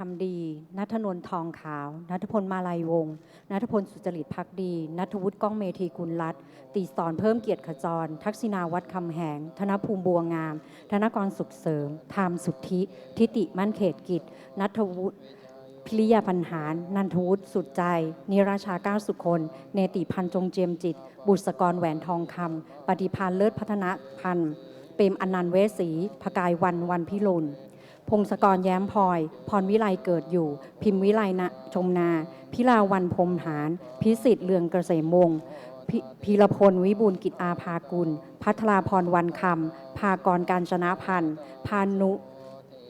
ทำดีนัทนนท์ทองขาว นัทพลมาลัยวงศ์นัทพลสุจริตพักดี นัทวุฒิก้องเมธีกุลรัตน์ตีสอนเพิ่มเกียรติขจร ทักษิณาวัดคำแหง ธนภูมิบัวงาม ธนกรสุขเสริมธามสุทธิ ทิติมั่นเขตกิจ นัทวุฒิพิริยาพันหาร นันทวุฒิสุดใจ นิราชาก้าวสุคน เนติพันธ์จงเจียมจิต บุษกรแหวนทองคำปฏิพันธ์เลิศพัฒนพันธ์เปรมอนันต์เวสีพกายวันวันพิรุณ พงศกรแย้มพลอย พรวิไลเกิดอยู่ พิมพ์วิไลนะชมนา พิลาวันพรมหารพิสิทธิ์เลืองเกษมวงพิพีรพลวิบูลกิจอาภากุล พัทราพรวันคำภากรการชนะพันธ์พานุ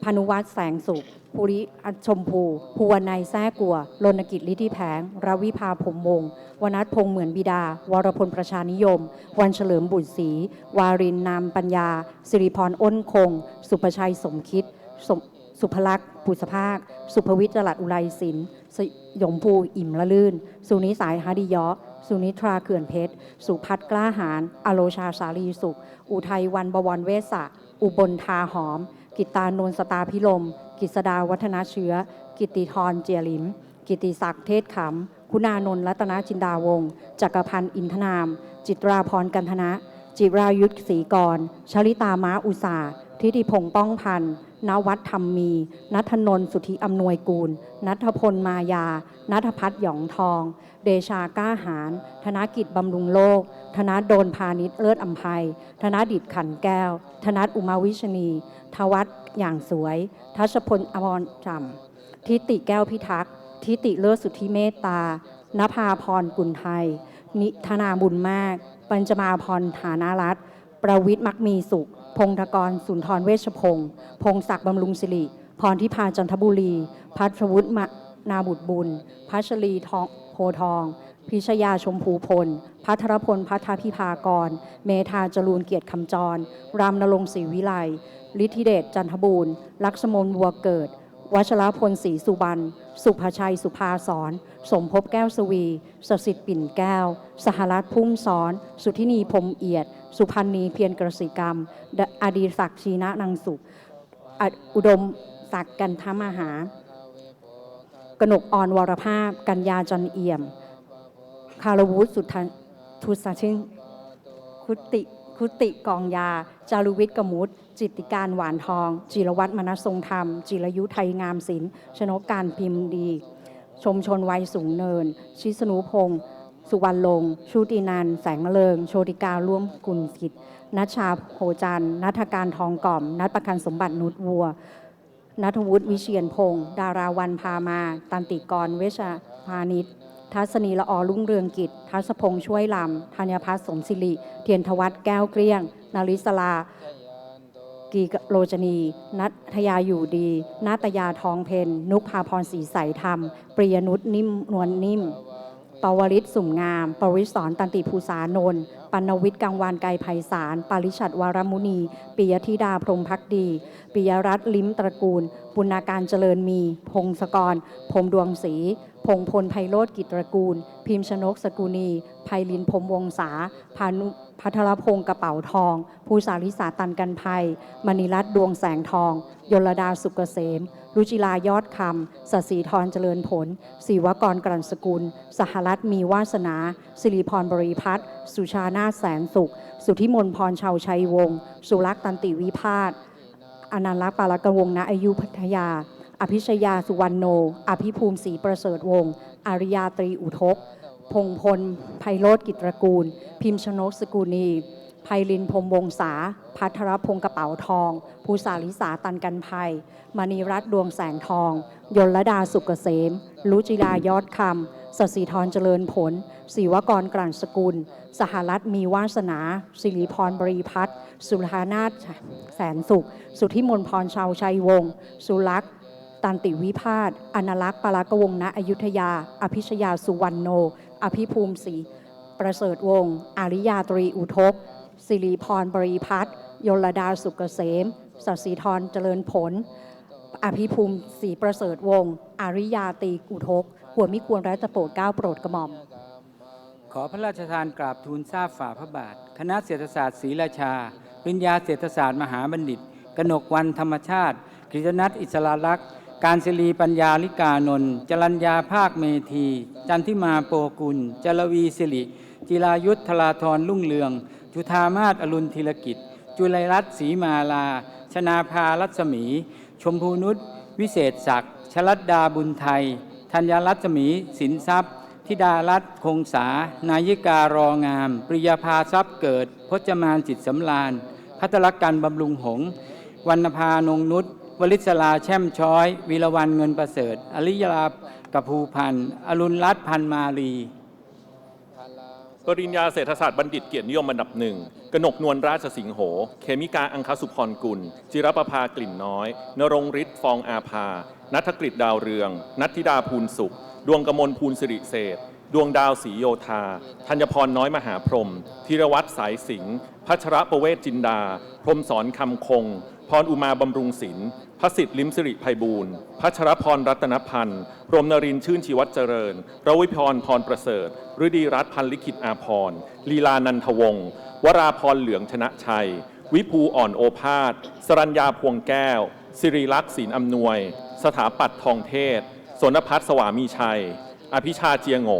พานุวัฒน์แสงสุขภูริอัชมพูภูวนัยแท้กัวรณกิจลิธิแผงรวิภาผมวงวนัทพงเหมือนบิดา วรพลประชานิยม วันเฉลิมบุตรศรีวารินนามปัญญา สิริพรอ้นคง สุภชัยสมคิด ส,สุภลักษณ์ปุษภาค สุภวิจรัสอุไรศิลป์สยมภูอิ่มละลื่น สุนิสายฮาดิยอสุนิทราเขื่อนเพชร สุพัฒกล้าหาร อโลชาสาลีสุข อุทัยวันบวรเวสสะอุบลทาหอม กิตานนสตาพิลม กิษดาวัฒนาเชื้อ กิติธรเจียลิม กิติศักดิ์เทศขำ คุณานนท์รัตนจินดาวงศ์จักรพันธ์อินทนาม จิตราพรกันธนะ จิรายุทธศรีกร ชลิตาม้าอุสา ทิติพงษ์ป้องพันธ์นวัดธรรมมีนัทนนท์สุธิอำนวยกูล นัทพลมายา นัทพัฒน์หยองทอง เดชาก้าหาร ธนกิจบำรุงโลก ธนโดลพาณิชเลิศอัมภัย ธนดิตขันแก้ว ธนัทอุมาวิชนีทวัฒน์อย่างสวย ทัชพลอมรจำทิติแก้วพิทักษ์ทิติเลิศสุทธิเมตตานภาพรกุลไทย นิธนาบุญมาก ปัญจมาพรฐานารัตน์ประวิทย์มักมีสุข พงธกรสุนทรเวชพงศ์พงศักดิ์บำรุงศิริ พรทิพาจันทบุรี พัทรวุฒินาบุตรบุญ พัชรีทองโพทอง พิชยาชมพูพล พัทรพลพัทพิภากร เมธาจรูนเกียรติคำจร รามนรงศรีวิไลฤทธิเดชจันทบูรณ์ลักษมนบัวเกิด วัชรพลศรีสุบรรณสุภชัยสุภาสอนสมภพแก้วสวีสสิทธิ์ปิ่นแก้ว สหรัฐพุ่มสอน สุทินีพรมเอียด สุพันธ์นีเพียรกระสิกรรม อดีศักดิ์ชีนะนังสุขอุดมศักดิ์กันทมหากนกอ่อนวรภาพ กัญญาจันเอี่ยม คารวุฒิสุทันทุสชิงคุติ คุติกองยา จารุวิทย์กมุตจิตติการหวานทอง จิรวัตรมนสทรงธรรม จิรยุไทยงามศิลป์ชนกการพิมพ์ดี ชมชนวัยสูงเนิน ชิสนุพงศ์สุวรรณลง ชูตินัน แสงมะเริง โชติการร่วมกุลกิจนัชชาโพจันทร์นัทการทองกล่อม นัทประกันสมบัตินุชวัว นัทวุฒิวิเชียนพงศ์ดาราวันพามา ตันติกร เวชพาณิช ทัศนีละออรุ่งเรืองกิจ ทัศพงษ์ช่วยลำธัญพัฒน์สมศิริ เทียนทวัฒน์แก้วเกลี้ยง นาริศลา กีโรจนี นัทยาอยู่ดี นาตยาทองเพน นุกพาพรศรีใสธรรม ปริยนุษนิ่มนวลนิ่ม ปวริศสุ่มงามปวิศรตันติภูษานนท์ปัณวิทย์กังวานไกรไพศาล ปาริชัดวารมุนี ปิยธิดาพรมพักดี ปิยรัตน์ลิ้มตระกูล ปุณาการเจริญมี พงศกร พรมดวงศรี พงพลไพโรธกิจตระกูล พิมพ์ชนกสกุณีไพลินพรมวงศาพานุพัทรพงศ์กระเป๋าทอง ภูสาริสาตันกันภัย มณีรัตน์ดวงแสงทอง ยลดาสุกเกษม รุจิลายอดคำสศิธรเจริญผล ศิวกรกลั่นสกุล สหรัฐมีวาสนา สิริพรบริพัตรสุชานาแสนสุข สุธิมนพรชาวชัยวงศ์ สุรักษ์ตันติวิพาทอนันต์รักษ์ปาลกวงศ์ณอายุพัทยา อภิชยาสุวรรณโน อภิภูมิศรีประเสริฐวงศ์อาริยาตรีอุทก พงพล ไพโรธกิตรกูล พิมพ์ชนกสกุณีไพลินพรมวงศา พัทรพงศ์กระเป๋าทอง ภูสาลิสาตันกันภัย มณีรัตน์ดวงแสงทอง ยลดาสุกเกษม ลุจิลายอดคำสศิธรเจริญผล ศิวกรกลั่นสกุล สหรัฐมีวาสนา สิริพรบริพัตรสุธานาถแสนสุข สุทธิมนพรชาวชัยวงศ์ สุรักษ์ ตันติวิพาทอนารักษ์ปารากวงณอยุธยา อภิชยาสุวรรณโน อภิภูมิศรีประเสริฐวงศ์อาริยาตรีอุทกสิริพรบริพัตรยลดาสุกเกษมสศิธรเจริญผล อภิภูมิศรีประเสริฐวงศ์อาริยาตรีอุทก หัวมิควรรัตโปรดเกล้าโปรดกระหม่อม ขอพระราชทานกราบทูลทราบฝ่าพระบาท คณะเศรษฐศาสตร์ศรีราชา ปริญญาเศรษฐศาสตร์มหาบัณฑิต กนกวันธรรมชาติกฤษณัทอิสราลักษณ์ การศิรีปัญญาลิกานนท์จรัญญาภาคเมธี จันทิมาโปกุล จรวีสิริ จิรายุทธราธรลุ่งเรือง จุธามาศอรุณธีรกิจ จุลัยรัตน์ศรีมาลา ชนาภารัศมี ชมพูนุชวิเศษศักดิ์ชลัดดาบุญไทย ธัญรัศมีสินทรัพย์ธิดารัตน์คงษา นายิการองาม ปริยาภาทรัพย์เกิด พจมานจิตสำราญ พัทรกันบำรุงหงษ์วรรณภานงนุช วลิศลาแช่มช้อยวีรวันเงินประเสริฐ อริยากับภูพันธ์อรุณรัตน์พันมาลีปริญญาเศรษฐศาสตร์บัณฑิตเกียรตินิยมอันดับหนึ่งกนกนวลราชสิงห์โห เคมิกาอังคสุพรกุล จิรประภากลิ่นน้อย นรงฤทธิ์ฟองอาภา นัทกฤษดาวเรือง นัทธิดาภูลสุข ดวงกมลภูลสิริเศษดวงดาวศรีโยธา ธัญพรน้อยมหาพรหมธีรวัตรสายสิงห์พัชระประเวศจินดา พรมสอนคำคง พรอุมาบำรุงศิลป์พระสิทธิ์ลิมสิริภัยบูรณ์พัชรพรรัตนพันธ์รมนรินชื่นชีวัตเจริญรวิพรพรประเสริฐฤดีรัตน์พันลิขิตอาพรลีลานันทวงศ์วราพรเหลืองชนะชัย วิภูอ่อนโอภาส สรัญญาพวงแก้ว สิริลักษณ์ศิลอำนวย สถาปัตย์ทองเทศสนพัฒสวามีชัย อภิชาเจียงโง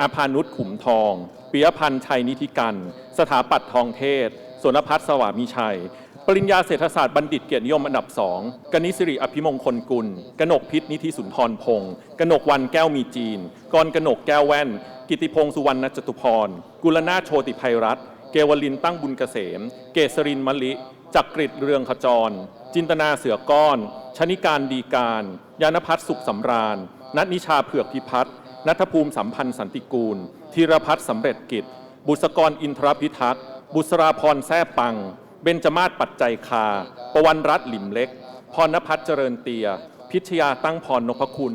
อาพานุชขุมทองปิยพันธ์ชัยนิธิกัน สถาปัตย์ทองเทศสนพัฒสวามีชัย ปริญญาเศรษฐศาสตร์บัณฑิตเกียรตินิยมอันดับสองกนิสิริอภิมงคลกุล กนกพิษนิธิสุนทรพงศ์กนกวันแก้วมีจีน กรกนกแก้วแว่น กิติพงศ์สุวรรณจตุพร กุลนาโชติภัยรัตน์เกวลินตั้งบุญเกษม เกษรินมะลิ จักริดเรืองขจร จินตนาเสือก้อน ชนิการดีการ ยานพัฒน์สุขสำราญ นัทนิชาเผือกพิพัฒน์นัทภูมิสัมพันธ์สันติกูลธีรพัฒน์สำเร็จกิจ บุษกรอินทรพิทักษ์บุษราพรแซ่ปัง เบญจมาศปัจจัยคา ประวันรัตน์หลิมเล็ก พรณพัฒน์เจริญเตีย พิชยาตั้งพรนพคุณ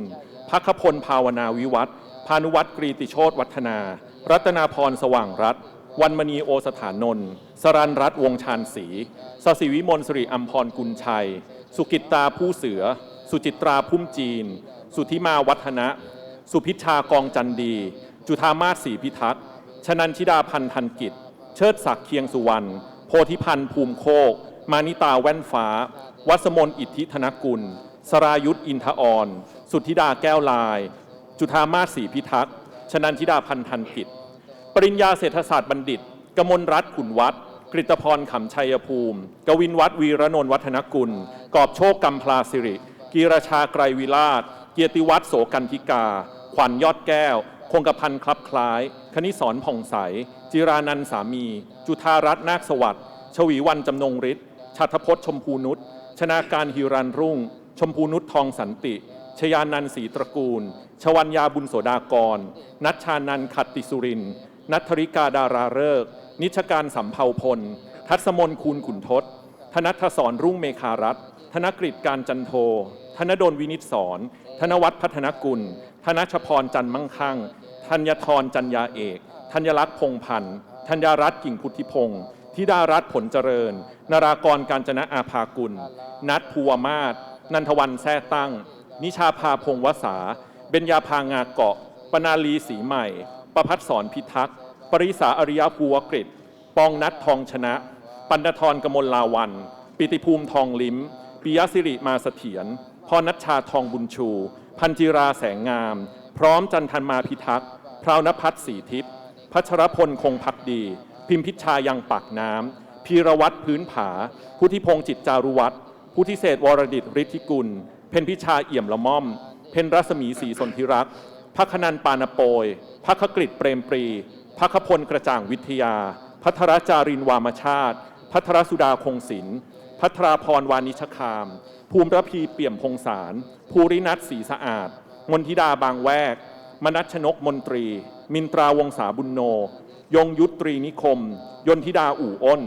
พักพลภาวนาวิวัฒน์พานุวัตรกรีติโชตวัฒนา รัตนาพรสว่างรัตวันมณีโอสถานนท์สรันรัตน์วงชานศรีสศิวิมลสิริอัมพรกุลชัย สุกิตตาผู้เสือ สุจิตราพุ่มจีน สุธิมาวัฒนะ สุพิชชากองจันดี จุธามาศศรีพิทักษ์ชนันชิดาพันธ์ทันกิจ เชิดศักดิ์เคียงสุวรรณ โพธิพันธ์ภูมิโคก มานิตาแว่นฟ้า วัสมนอิทธิธนกุล สรายุทธอินทออน สุทธิดาแก้วลาย จุธามาศศรีพิทักษ์ ชนันชิดาพันธ์ทันกิจ ปริญญาเศรษฐศาสตร์บัณฑิต กมลรัตน์ขุนวัฒน์กริตพรขำชัยภูมิ กวินวัฒน์วีระนนท์วัฒนกุล กอบโชคกำพลาสิริ กีรชาไกรวิราชเกียรติวัฒน์โสกันธิกา ขวัญยอดแก้ว คงกระพันคลับคล้าย คณิสรผ่องใส จิรานันสามี จุธารัตน์นาคสวัสดิ์ชวีวันจำนงฤทธิ์ชัตพจน์ชมพูนุชชนาการฮิรันรุ่ง ชมพูนุชทองสันติ ชยานันศรีตระกูล ชวัญญาบุญโสดากร นัชชานันขัตติสุรินนัทธริกาดาราเริก นิชการสัมภาพล ทัศมนคูณขุนทศ ธนัทศรรุ่งเมคารัตธนกฤษการจันโท ธนดลวินิตสอน ธนวัฒน์พัฒนกุล ธนชพรจันมั่งคั่งธัญทรจันยาเอกธัญลักษณ์พงพันธ์ธัญรัตน์กิ่งพุทธิพงศ์ธิดารัตน์ผลเจริญ นารากรการจนะอาภากุล นัทภูวมาศนันทวันแท้ตั้ง นิชาภาพงวสา เบญญาพางาเกาะ ปนาลีสีใหม่ ประพัฒสอนพิทักษ์ ปริสาอริยภูวกฤตปองนัททองชนะ ปันดทรกมลลาวัน ปิติภูมิทองลิ้ม ปิยสิริมาเสถียร พรนัชชาทองบุญชู พันจิราแสงงาม พร้อมจันทันมาพิทักษ์พราวนพัฒน์สีทิพย์พัชรพลคงพักดี พิมพิชายังปากน้ำพีรวัตรพื้นผาพุทธิพงจิตจารุวัตรพุทธิเศษวรดิตฤทธิกุล เพนพิชาเอี่ยมละม่อม เพนรัศมีศรีสนธิรักษ์พักนันปานโปยพักกฤษเปรมปรีพักพลกระจ่างวิทยา พัทรจารินวามชาติ พัทรสุดาคงศิลป์ พัทราพรวานิชคาม ภูมิระพีเปี่ยมพงสาร ภูรินัทศรีสะอาด มนทิดาบางแวก มนัชชนกมนตรี มินตราวงศาบุญโน ยงยุทธตรีนิคม ยนทิดาอู่อ้น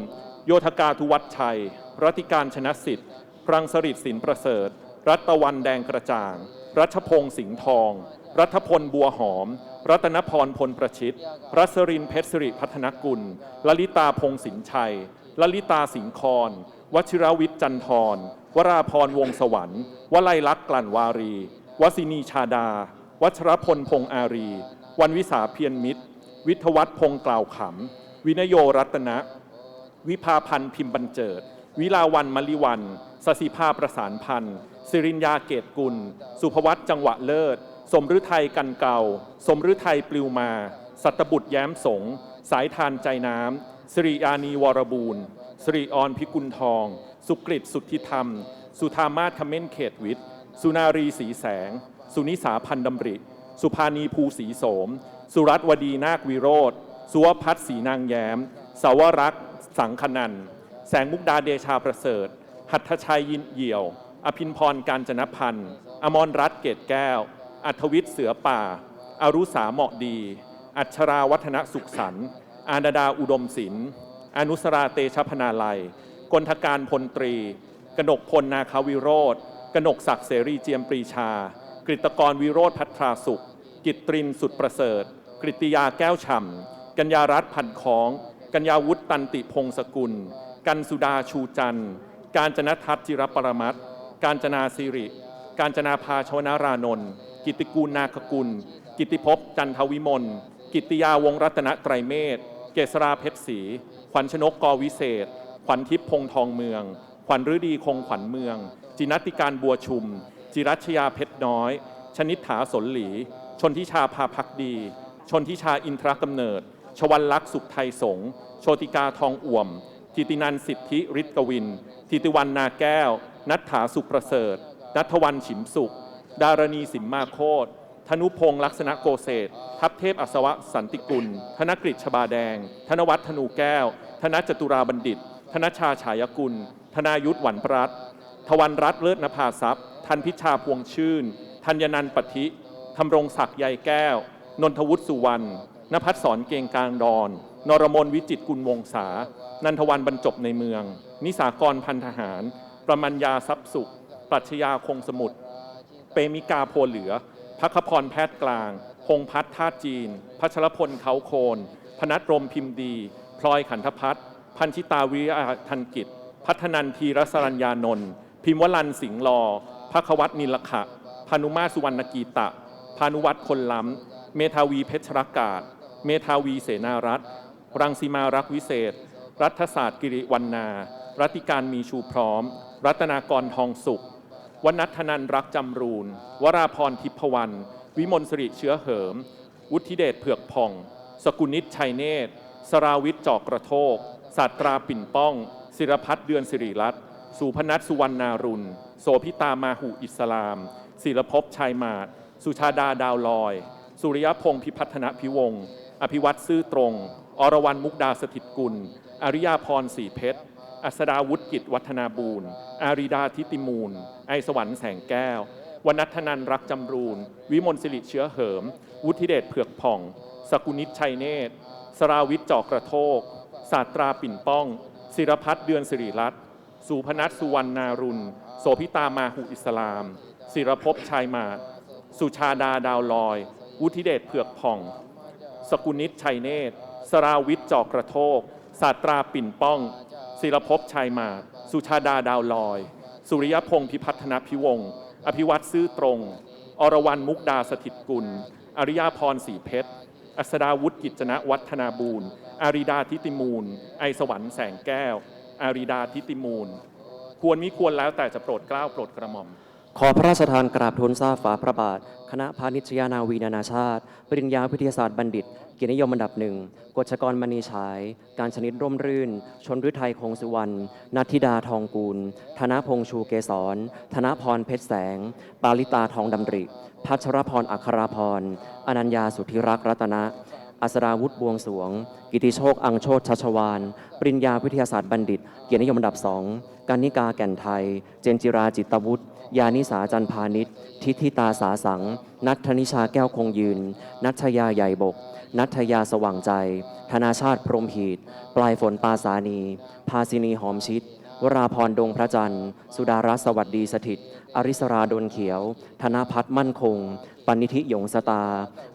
โยธกาทุวัฒชัย รัติการชนะสิทธิ์พรังสริตสินประเสริฐ รัตตะวันแดงกระจ่าง รัชพงศ์สิงห์ทอง รัฐพลบัวหอม รัตนพรพลประชิต รัสรินเพชรสิริพัฒนกุล ลลิตาพงศ์สินชัย ลลิตาสิงห์คอน วชิรวิทย์จันทร วราพรวงสวรรค์วลัยลักษณ์กลั่นวารี วสินีชาดา วัชรพลพงอารี วันวิสาเพียรมิตร วิทวัฒน์พงกล่าวขำ วินโยรัตนะ วิภาพันธ์พิมพ์บรรเจิด วิลาวันมลิวันสสิภาประสานพันธ์สิรินยาเกตกุล สุภวัตจังหวะเลิศ สมฤทัยกันเก่า สมฤทัยปลิวมา สัตบุตรแย้มสง สายทานใจน้ำสิริยานีวรบูรณ์ สิริออนพิกุลทอง สุกฤตสุทธิธรรม สุธามาศคเมนเขตวิทย์ สุนารีสีแสง สุนิสาพันดำริ สุภานีภูสีโสม สุรัตวดีนาควิโรธสุวพัฒน์ศรีนางแย้ม สาวรักษ์สังคนัน แสงมุกดาเดชาประเสริฐ หัตถชัยยินเหี่ยว อภินพรการจนพันธ์อมรรัตน์เกตแก้ว อัธวิทย์เสือป่า อารุสาเหมาะดี อัชราวัฒนสุขสันต์อาณาดาอุดมศิลป์ อนุสราเตชะพนาลัยกลทการพลตรี กนกพลนาคาวิโรธกนกศักดิ์เสรีเจียมปรีชากฤตกรวิโรธพัทราสุข กิตรินสุดประเสริฐ กริติยาแก้วฉ่ำ กัญญารัตน์พันคอง กัญญาวุฒิตันติพงศกุล กันสุดาชูจันทร์ การจนทัศจิรปรมัตถ์การจนาสิริ การจนาภาชวนารานนท์ กิตติกูลนาคกุล กิติภพจันทวิมล กิติยาวงรัตนไตรเมธ เกษราเพชรศรี ขวัญชนกกวิเศษ ขวัญทิพย์พงทองเมือง ขวัญฤดีคงขวัญเมือง จินัติการบัวชุม จิรัชยาเพชรน้อย ชนิษฐาสนหลี ชนทิชาพาพักดี ชนทิชาอินทรกำเนิด ชวันลักษ์สุขไทยสงฆ์โชติกาทองอ่วมทิตินันสิทธิฤทธิ์กวินทิติวันนาแก้ว นัทธาสุขประเสริฐ นัทวันฉิมสุข ดารณีสิมมาโคต ธนุพงศ์ลักษณะโกเศษทัพเทพอัศวะสันติกุล ธนกฤษชบาแดง ธนวัฒน์ธนูแก้ว ธนจตุราบัณฑิต ธนชาฉายกุล ธนายุทธหวันปรัตทวันรัตเลิศนภาทรัพย์ ทันพิชาพวงชื่น ธัญนันปฏิธำรงศักดิ์ใยแก้ว นนทวุฒิสุวรรณนภัสสรเกงกลางดอน นรมนวิจิตกุลวงศา นันทวันบรรจบในเมือง นิสากรพันทหาร ประมัญญาทรัพย์สุข ปรัชญาคงสมุทร เปมิกาโพเหลือ พักขพรแพทย์กลาง พงพัฒน์ท่าจีน พัชรพลเขาโคน พนัทรมพิมพ์ดี พลอยขันธพัฒน์พันชิตาวิริยาทันกิจ พัฒนันทีรสรัญญานนท์พิมวลันสิงห์ลอภควัตนิลขะพานุมาสุวรรณกีตะ พานุวัตรคนล้ำ เมธาวีเพชรรกาศ เมธาวีเสนารัตรังสีมารักวิเศษ รัฐศาสตร์กิริวันนา รัติการมีชูพร้อม รัตนากรทองสุข วนัทธนันรักจำรูน วราพรทิพวรรณ วิมลสิริเชื้อเหิม วุฒิเดชเผือกผ่อง สกุลนิตชัยเนตร สราวิทย์จอกกระโทกศาสตราปิ่นป้อง ศิรพัฒน์เดือนสิริรัตน์ สุพนัทสุวรรณนารุณ โสพิตามาหุอิสลาม ศิรภพชัยมาศ สุชาดาดาวลอย สุริยพงศ์พิพัฒนพิวงศ์อภิวัตซื่อตรง อรวรรณมุกดาสถิตกุล อริยาพรสีเพชร อัสดาวุฒิกิจวัฒนาบูรณ์ อาริดาทิติมูล ไอสวรรค์แสงแก้ว วนัทนันรักจำรูน วิมลสิริเชื้อเหิม วุฒิเดชเผือกผ่อง สกุนิตชัยเนตร สราวิทย์จอกกระโทก ศาสตราปิ่นป้อง ศิรพัฒน์เดือนสิริรัตน์ สุพนัทสุวรรณนารุณ โสพิตามาหุอิสลาม ศิรภพชัยมาสุชาดาดาวลอย วุฒิเดชเผือกผ่อง สกุลนิตชัยเนตร สราวิทย์จอกกระโทกศาสตราปิ่นป้อง ศิรภพชัยมาศสุชาดาดาวลอย สุริยพงศ์พิพัฒนพิวงศ์อภิวัตซื่อตรง อรวรันมุกดาสถิตกุล อริยาพรศรีเพชร อัสดาวุฒิกิจนะวัฒนาบูรณ์ อาริดาทิติมูล ไอสวรรค์แสงแก้ว อาริดาทิติมูล ควรมิควรแล้วแต่จะโปรดเกล้าโปรดกระหม่อม ขอพระราชทานกราบทูลทราบฝาพระบาท คณะพาณิชยานาวีนานาชาติ ปริญญาวิทยาศาสตร์บัณฑิต เกียรตินิยมอันดับหนึ่งกฎชกรมณีฉาย การชนิดร่มรื่น ชนฤทัยคงสุวรรณนัทธิดาทองกูล ธนพงษ์ชูเกษร ธนพรเพชรแสง ปาลิตาทองดำริ พัชรพรอัคราพร อนัญญาสุธิรักรัตนะอัสราวุธบวงสรวง กิติโชค อังโชตชัชวาน ปริญญาวิทยาศาสตร์บัณฑิต เกียรตินิยมอันดับสองการนิกาแก่นไทย เจนจิราจิตวุฒิ ยานิสาจันพาณิชย์ทิธิตาสาสัง นัทธนิชาแก้วคงยืน นัทยาใหญ่บก นัทยาสว่างใจ ธนาชาติพรมหีดปลายฝนปาสานี ภาสินีหอมชิด วราพรดงพระจันทร์ สุดารัสวัสดีสถิต อริสราดนเขียว ธนพัฒน์มั่นคงปณิธิยงสตา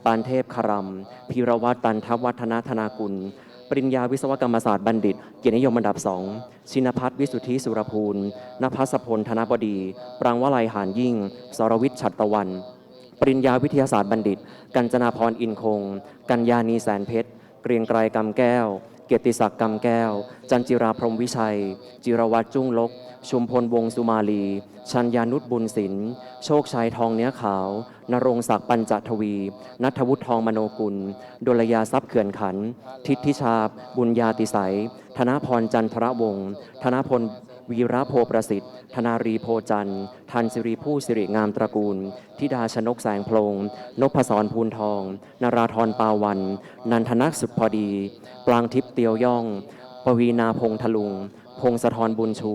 ปานเทพครัมพีรวัตตันทวัฒนธนากุล ปริญญาวิศวกรรมศาสตร์บัณฑิต เกียรตินิยมอันดับสองชินพัฒน์วิสุทธิสุรภูลนภัสพลธนบดี ปรางวลัยหานยิ่ง สรวิทย์ฉัตรตะวัน ปริญญาวิทยาศาสตร์บัณฑิต กัญจนาพรอินคง กัญญานีแสนเพชร เกรียงไกรกำแก้ว เกียรติศักดิ์กำแก้ว จันจิราพรมวิชัย จิรวัตรจุ้งลก ชุมพลวงสุมาลี ชัญญานุษบุญศิลป์โชคชัยทองเนื้อขาว นรงศักดิ์ปัญจทวี นัทวุฒิทองมโนกุลดลยาทรัพย์เขื่อนขัน ทิศทิชาบุญญาติสัยธนพรจันทระวงศ์ธนพล วีระโพประสิทธิ์ ธนารีโพจันทร์ทันสิริผู้สิริงามตระกูล ธิดาชนกแสงพลง นพศรภูนทองนาราธรปาวัน นันทนักสุดพอดีปรางทิพย์เตียวย่อง ปวีนาพงษ์ทลุง พงศธรบุญชู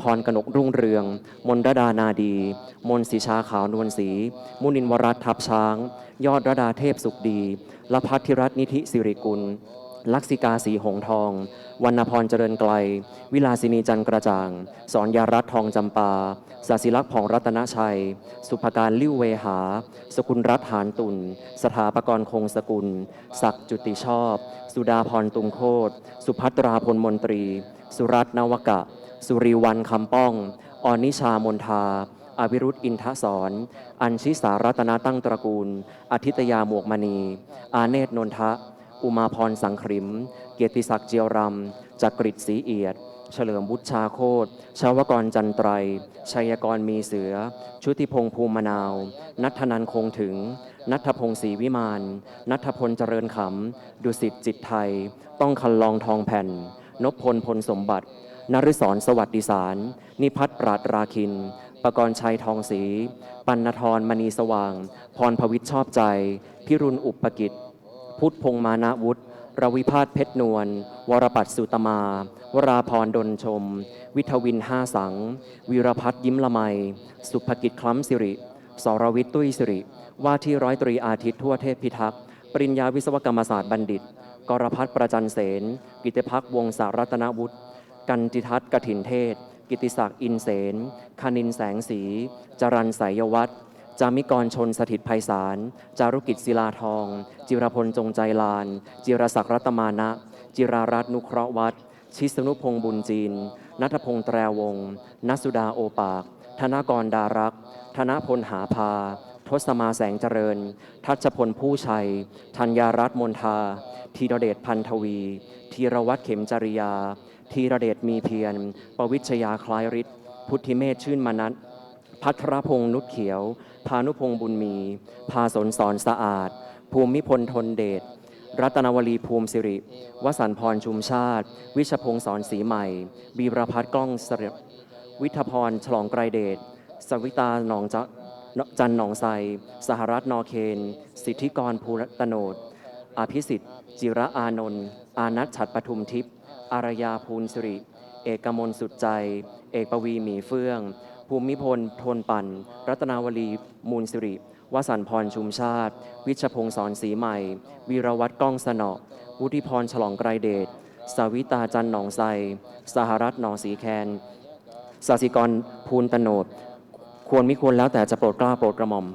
พรกนกรุ่งเรือง มนรดานาดี มนศิชาขาวนวลศรี มุนินวรัตทับช้าง ยอดรดาเทพสุขดีละพัทธิรัตนิธิสิริกุล ลักษิกาสีหงทองวรรณพรเจริญไกล วิลาสินีจันกระจ่าง สอนยารัตทองจำปาสาศิลักษ์ผ่องรัตนชัย สุภการลิ้วเวหา สกุลรัตหานตุลสถาปกรณ์คงสกุล ศักจุติชอบ สุดาพรตุงโคตสุภัตราพลมนตรี สุรัตนวกะ สุริวันคำป้องออนิชามนทาอวิรุธอินทศร อัญชิสารัตนาตั้งตระกูล อธิตยาหมวกมณี อาเนตนนทะ อุมาพรสังคริม เกียรติศักดิ์เจียวรำจักริดศรีเอียด เฉลิมวุฒิชาโคตชาวกรจันไตร ชัยกรมีเสือ ชุติพงษ์ภูมิมนาว นัทนันคงถึง นัทพงศ์ศรีวิมาน นัทพลเจริญขำดุสิตจิตไทย ต้องคันลองทองแผ่น นพพลพลสมบัตินฤศรสวัสดิสาร นิพัฒน์ปราดราคิน ประกรณ์ชัยทองศรี ปัณธรมณีสว่าง พรพวิทย์ชอบใจ พิรุณอุปกิจ พุทธพงมานาวุฒิรวิพาทเพชรนวล วรปัตสุตมา วราพรดนชม วิทวินห้าสัง วีรพัฒยิ้มละไม สุภกิจคล้ำสิริ สรวิทย์ตุ้ยสิริ ว่าที่ร้อยตรีอาทิตย์ทั่วเทพพิทักษ์ ปริญญาวิศวกรรมศาสตร์บัณฑิต กรพัฒประจันเสน กิติพักษ์วงศารัตนวุฒิ กันติทัศน์กถินเทศ กิติศักดิ์อินเสนคณินแสงสี จรันสายวัฒน์ จามิกรชนสถิตไพศาลจารุกิจศิลาทอง จิรพลจงใจลาน จิรศักดิ์รัตมานะ จิรารัตนุเคราะห์วัด ชิสนุพงษ์บุญจีน นัทพงษ์แตรวงศ์นัสุดาโอปาก ธนากรดารักษ์ธนพลหาพา ทศมาแสงเจริญ ทัชพลผู้ชัย ธัญญารัตน์มนทา ธีรเดชพันธวี ธีรวัตรเข็มจริยา ธีรเดชมีเพียร ปวิชยาคล้ายฤทธิ์ พุทธิเมธชื่นมนัส พัทรพงษ์นุชเขียว พานุพงษ์บุญมี พาสนสอนสะอาด ภูมิพลทนเดช รัตนวลีภูมิสิริ วสันพรชุมชาติ วิชพงษ์สอนสีใหม่ บีรพัฒน์กล้องสระวิทพรฉลองไกรเดช สวิตาหนองจะจันหนองไซ สหรัฐนอเคน สิทธิกรภูรตโนดอภิสิทธิ์ จิระอานนท์ อานัทฉัดปทุมทิพย์ อารยาภูลสิริ เอกมลสุดใจ เอกปวีหมีเฟื่อง ภูมิพลทนปันรัตนาวลีมูลสิริวสันต์พรชุมชาติ วิชพงศ์สอนสีใหม่ วีรวัตรก้องสนอวุฒิพรฉลองไกรเดชสาวิตาจันหนองไซสหรัฐหนองสีแคนสาสิกรภูลตโนดควรมิควรแล้วแต่จะโปรดกล้าโปรดกระหม่อม